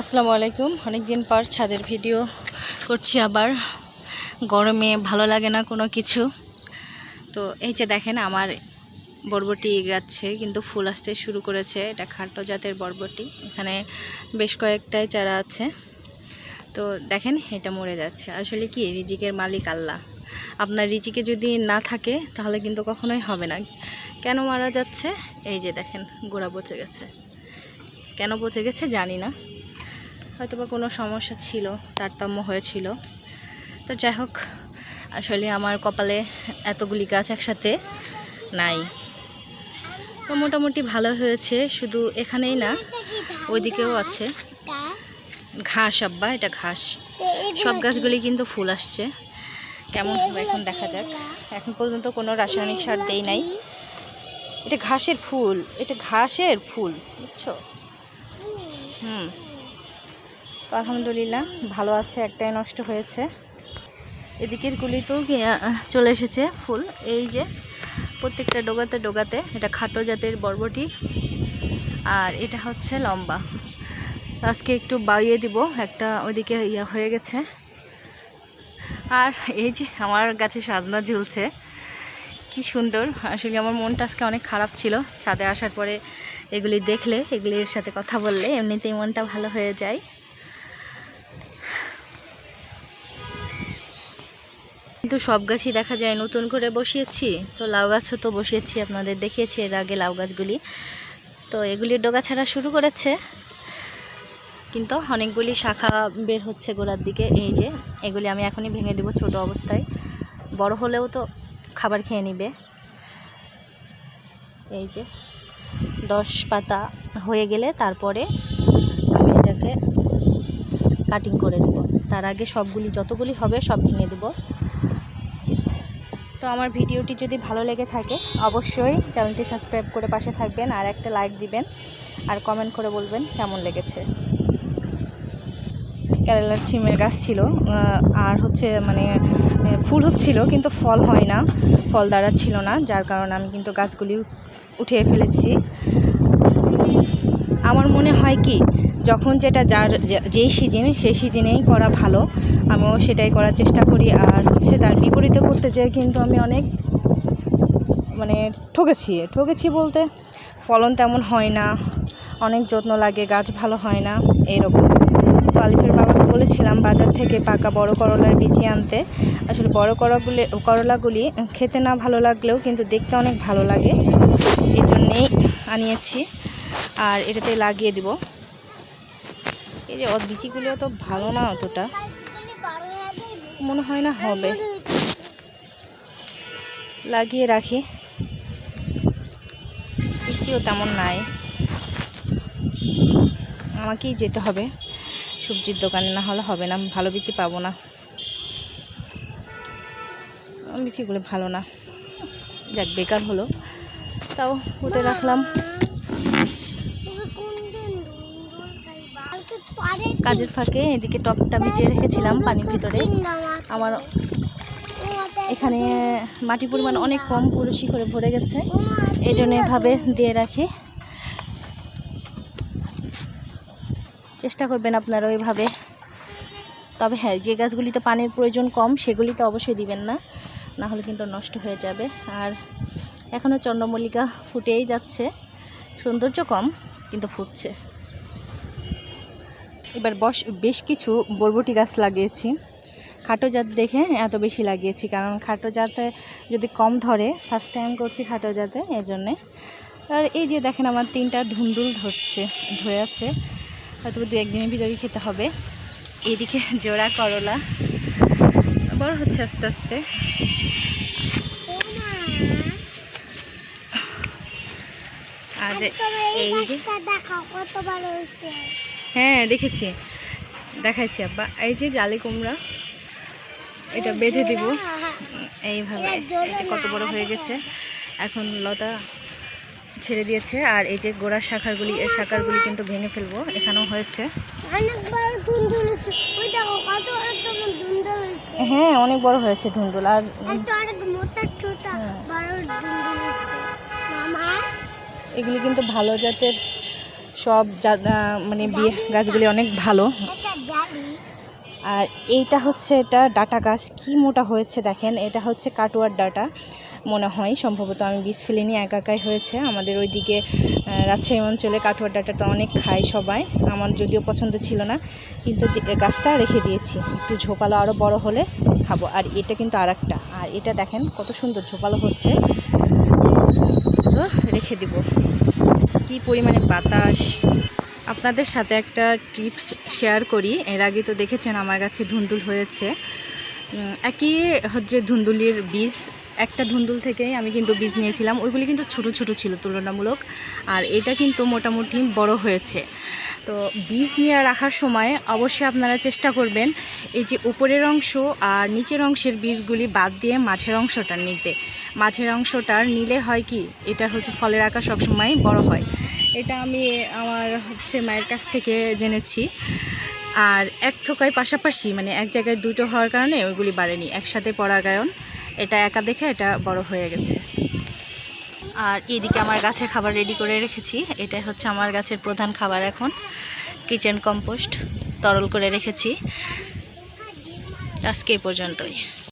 আসসালামু আলাইকুম। অনেকদিন পর ছাদের ভিডিও করছি আবার। গরমে ভালো লাগে না কোনো কিছু। তো এই যে দেখেন আমার বরবটি গাছে কিন্তু ফুল আসতে শুরু করেছে। এটা খাটো জাতের বরবটি। এখানে বেশ কয়েকটাই চারা আছে। তো দেখেন এটা মরে যাচ্ছে। আসলে কি, রিজিকের মালিক আল্লাহ। আপনার রিজিকে যদি না থাকে, তাহলে কিন্তু কখনোই হবে না। কেন মারা যাচ্ছে? এই যে দেখেন, গোড়া পচে গেছে। কেন পচে গেছে জানি না। হয়তো বা কোনো সমস্যা ছিল, তারতম্য হয়েছিল। তো যাই হোক, আসলে আমার কপালে এতগুলি গাছ একসাথে নাই। তো মোটামুটি ভালো হয়েছে, শুধু এখানেই না, ওইদিকেও আছে। ঘাস আব্বা, এটা ঘাস। সব গাছগুলি কিন্তু ফুল আসছে। কেমন এখন দেখা যাক। এখন পর্যন্ত কোনো রাসায়নিক সার দেই নাই। এটা ঘাসের ফুল, এটা ঘাসের ফুল, বুঝছ? হুম। তো আলহামদুলিল্লাহ, ভালো আছে, একটাই নষ্ট হয়েছে। এদিকের গুলিতেও কি- চলে এসেছে ফুল। এই যে প্রত্যেকটা ডোগাতে ডোগাতে, এটা খাটো জাতের বরবটি। আর এটা হচ্ছে লম্বা। আজকে একটু বাইয়ে দিব, একটা ওইদিকে ইয়া হয়ে গেছে। আর এই যে আমার গাছে সাজনা ঝুলছে, কি সুন্দর। আসলে আমার মনটা আজকে অনেক খারাপ ছিল। ছাদে আসার পরে এগুলি দেখলে, এগুলির সাথে কথা বললে, এমনিতেই মনটা ভালো হয়ে যায়। কিন্তু সব গাছই দেখা যায় নতুন করে বসিয়েছি। তো লাউ গাছও তো বসিয়েছি আপনাদের দেখিয়েছি এর আগে লাউ গাছগুলি। তো এগুলির ডোগা ছাড়া শুরু করেছে। কিন্তু অনেকগুলি শাখা বের হচ্ছে গোড়ার দিকে। এই যে, এগুলি আমি এখনই ভেঙে দেবো ছোট অবস্থায়। বড় হলেও তো খাবার খেয়ে নিবে। এই যে, দশ পাতা হয়ে গেলে তারপরে আমি এটাকে কাটিং করে দেব। তার আগে সবগুলি, যতগুলি হবে সব ভেঙে দেব। তো আমার ভিডিওটি যদি ভালো লেগে থাকে, অবশ্যই চ্যানেলটি সাবস্ক্রাইব করে পাশে থাকবেন আর একটা লাইক দিবেন আর কমেন্ট করে বলবেন কেমন লেগেছে। কেরালার সিমের গাছ ছিল আর হচ্ছে মানে ফুল হচ্ছিল কিন্তু ফল হয় না, ফল দ্বারা ছিল না, যার কারণে আমি কিন্তু গাছগুলি উঠিয়ে ফেলেছি। আমার মনে হয় কি যখন যেটা যার যেই সিজনে সেই সিজনেই করা ভালো। আমিও সেটাই করার চেষ্টা করি। আর হচ্ছে তার বিপরীতে করতে যেয়ে কিন্তু আমি অনেক মানে ঠকেছি। ঠকেছি বলতে ফলন তেমন হয় না। অনেক যত্ন লাগে, গাছ ভালো হয় না এইরকম তো আলিফের বাবাকে বলেছিলাম বাজার থেকে পাকা বড় করলার বিচি আনতে। আসলে বড় করলাগুলি করলাগুলি খেতে না ভালো লাগলেও কিন্তু দেখতে অনেক ভালো লাগে। এই জন্যেই আনিয়েছি। আর এটাতে লাগিয়ে দিব। এই যে ওর বিচিগুলিও তো ভালো না অতটা। মনে হয় না হবে। লাগিয়ে রাখি। বিচিও তেমন নাই। আমাকেই যেতে হবে। সবজির দোকানে না হলে হবে না। ভালো বিচি পাবো না। বিচিগুলো ভালো না। যাক, বেকার হলো। তাও পুঁতে রাখলাম। কাজের ফাঁকে এদিকে টপটা ভিজিয়ে রেখেছিলাম পানির ভিতরে। আমার এখানে মাটি পরিমাণ অনেক কম পুরো শিখরে ভরে গেছে। এই জন্য এভাবে দিয়ে রাখি। চেষ্টা করবেন আপনারা ওইভাবে তবে হ্যাঁ যে গাছগুলিতে পানির প্রয়োজন কম সেগুলিতে অবশ্যই দিবেন না। না হলে কিন্তু নষ্ট হয়ে যাবে। আর এখনও চন্দ্রমল্লিকা ফুটেই যাচ্ছে। সৌন্দর্য কম, কিন্তু ফুটছে। এবার বস বেশ কিছু বরবটি গাছ লাগিয়েছি। খাটো জাত দেখে এত বেশি লাগিয়েছি কারণ খাটো জাতে যদি কম ধরে ফার্স্ট টাইম করছি খাটো জাতে এর জন্যে আর এই যে দেখেন আমার তিনটা ধুন্দুল ধরছে ধরে আছে। হয়তো দু একদিনের ভিতরেই খেতে হবে। এদিকে জোড়া করলা বড় হচ্ছে আস্তে আস্তে। আর এই যে হ্যাঁ দেখেছি। দেখাইছি আব্বা। এই যে জালি কুমড়া এটা বেঁধে দিব। এইভাবে কত বড় হয়ে গেছে। এখন লতা ছেড়ে দিয়েছে আর এই যে গোড়ার শাখারগুলি এই শাখারগুলি কিন্তু ভেঙে ফেলব। এখানেও হয়েছে। হ্যাঁ অনেক বড় হয়েছে ধুন্দুল আর হ্যাঁ। এগুলি কিন্তু ভালো জাতের সব মানে বিয়ে গাছগুলি অনেক ভালো। আর এইটা হচ্ছে এটা ডাটা গাছ। কি মোটা হয়েছে দেখেন, এটা হচ্ছে কাটুয়ার ডাটা মনে হয়। সম্ভবত আমি বীজ ফেলিনি, একা একাই হয়েছে। আমাদের ওইদিকে রাজশাহী অঞ্চলে কাটুয়ার ডাটাটা অনেক খায় সবাই। আমার যদিও পছন্দ ছিল না, কিন্তু গাছটা রেখে দিয়েছি। একটু ঝোপালো আরও বড় হলে খাব। আর এটা কিন্তু আর একটা আর এটা দেখেন কত সুন্দর ঝোপালো হচ্ছে। তো রেখে দিব। কি পরিমাণে বাতাস? আপনাদের সাথে একটা টিপস শেয়ার করি। এর আগে তো দেখেছেন আমার কাছে ধুন্দুল হয়েছে। একই হচ্ছে ধুন্দুলির বীজ। একটা ধুন্দুল থেকেই আমি কিন্তু বীজ নিয়েছিলাম। ওইগুলি কিন্তু ছোট ছোট ছিল তুলনামূলক। আর এটা কিন্তু মোটামুটি বড় হয়েছে। তো বীজ নিয়ে রাখার সময় অবশ্যই আপনারা চেষ্টা করবেন এই যে উপরের অংশ আর নিচের অংশের বীজগুলি বাদ দিয়ে মাঝের অংশটা নিতে। মাঝের অংশটার নিলে হয় কি, এটা হচ্ছে ফলের আকার সবসময় বড় হয়। এটা আমি আমার হচ্ছে মায়ের কাছ থেকে জেনেছি। আর এক থোকায় পাশাপাশি মানে এক জায়গায় দুটো হওয়ার কারণে ওইগুলি বাড়েনি, একসাথে পরাগায়ন, এটা একা দেখে এটা বড় হয়ে গেছে। আর এদিকে আমার গাছের খাবার রেডি করে রেখেছি। এটাই হচ্ছে আমার গাছের প্রধান খাবার এখন। কিচেন কম্পোস্ট তরল করে রেখেছি। আজকে পর্যন্তই।